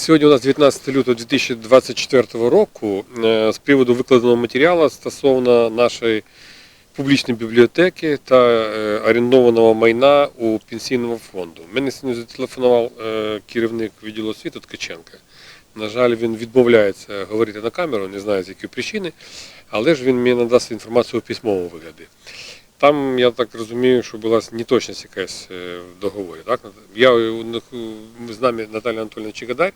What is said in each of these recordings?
Сьогодні у нас 19 лютого 2024 року. Е, З приводу викладеного матеріалу стосовно нашої публічної бібліотеки та е, орендованого майна у пенсійному фонду. Мене сьогодні зателефонував е, керівник відділу освіти Ткаченка. На жаль, він відмовляється говорити на камеру, не знаю з якої причини, але ж він мені надасть інформацію у письмовому вигляді. Там, я так розумію, що була неточність якась в договорі. Так? Я, з нами Наталя Анатольовна Чигадарь,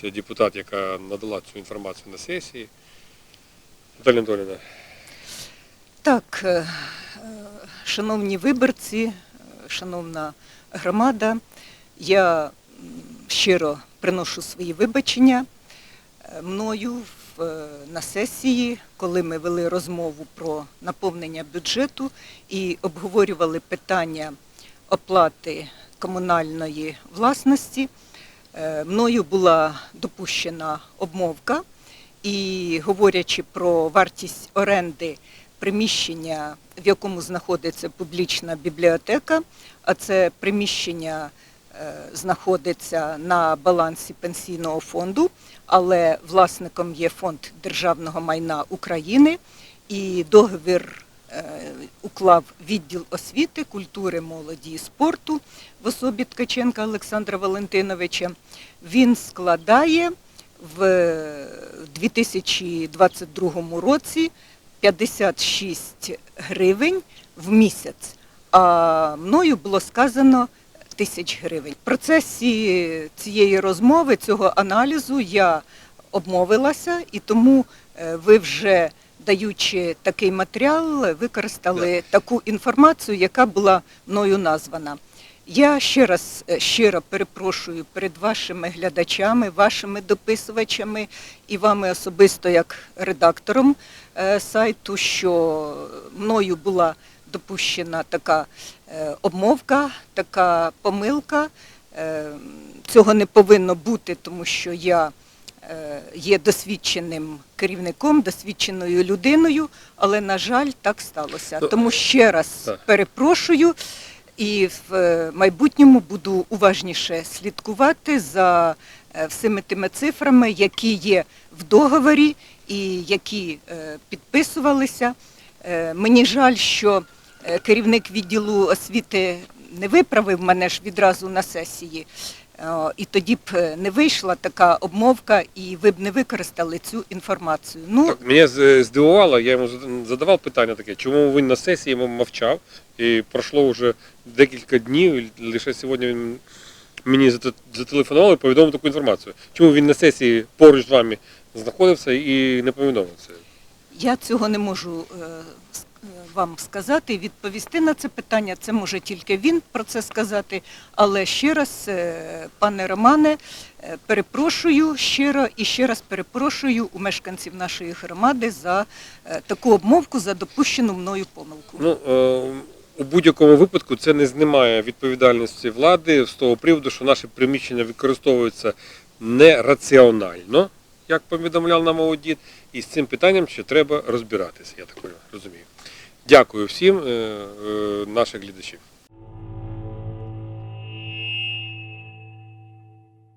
це депутат, яка надала цю інформацію на сесії. Наталя Анатольовна, Так, е, е, шановні виборці, е, шановна громада, я щиро приношу свої вибачення мною на сесії, коли ми вели розмову про наповнення бюджету і обговорювали питання оплати комунальної власності. Е, Мною була допущена обмовка, і говорячи про вартість оренди приміщення, в якому знаходиться публічна бібліотека, а це приміщення е, знаходиться на балансі пенсійного фонду, але власником є фонд державного майна України і договір уклав відділ освіти, культури, молоді і спорту в особі Ткаченка Олександра Валентиновича. Він складає в 2022 році 56 гривень в місяць, а мною було сказано тисяч гривень. В процесі цієї розмови, цього аналізу я обмовилася, і тому е, ви вже даючи такий матеріал, використали таку інформацію, яка була мною названа. Я ще раз е, щиро перепрошую перед вашими глядачами, вашими дописувачами і вами особисто як редактором е, сайту, що мною була допущена така е, обмовка, така помилка. Цього не повинно бути, тому що я є досвідченим керівником, досвідченою людиною, але, на жаль, так сталося. Тому ще раз Так. перепрошую і в е, майбутньому буду уважніше слідкувати за е, всіми тими цифрами, які є в договорі і які е, підписувалися. Е, Мені жаль, що е, керівник відділу освіти не виправив мене ж відразу на сесії. Е, І тоді б е, не вийшла така обмовка, і ви б не використали цю інформацію. Ну, так, мене здивувало, я йому задавав питання таке, чому він на сесії мовчав, і пройшло вже декілька днів, і лише сьогодні він мені зателефонував і повідомив таку інформацію. Чому він на сесії поруч з вами знаходився і не повідомив це? Я цього не можу е, е, вам сказати і відповісти на це питання. Це може тільки він про це сказати. Але ще раз, е, пане Романе, е, перепрошую щиро і ще раз перепрошую у мешканців нашої громади за е, таку обмовку, за допущену мною помилку. Ну, у будь-якому випадку це не знімає відповідальності влади з того приводу, що наші приміщення використовуються нераціонально, як повідомляв нам аудит, і з цим питанням ще треба розбиратися, я так розумію. Дякую всім е, е, наших глядачів.